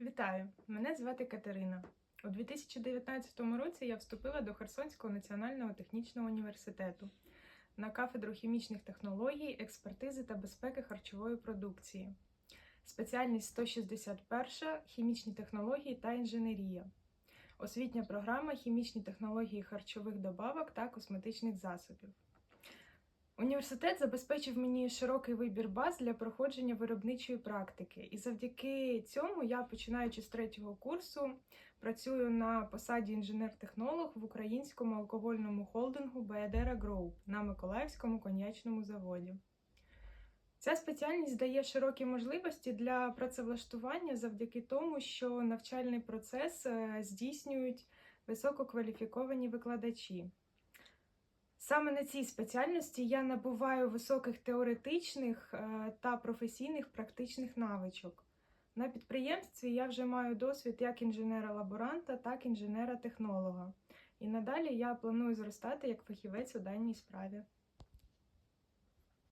Вітаю! Мене звати Катерина. У 2019 році я вступила до Херсонського національного технічного університету на кафедру хімічних технологій, експертизи та безпеки харчової продукції. Спеціальність 161 хімічні технології та інженерія. Освітня програма хімічні технології харчових добавок та косметичних засобів. Університет забезпечив мені широкий вибір баз для проходження виробничої практики, і завдяки цьому я, починаючи з третього курсу, працюю на посаді інженер-технолог в українському алкогольному холдингу Баядера Group на Миколаївському коньячному заводі. Ця спеціальність дає широкі можливості для працевлаштування завдяки тому, що навчальний процес е, здійснюють висококваліфіковані викладачі. Саме на цій спеціальності я набуваю високих теоретичних е, та професійних практичних навичок. На підприємстві я вже маю досвід як інженера-лаборанта, так і інженера-технолога. І надалі я планую зростати як фахівець у даній справі.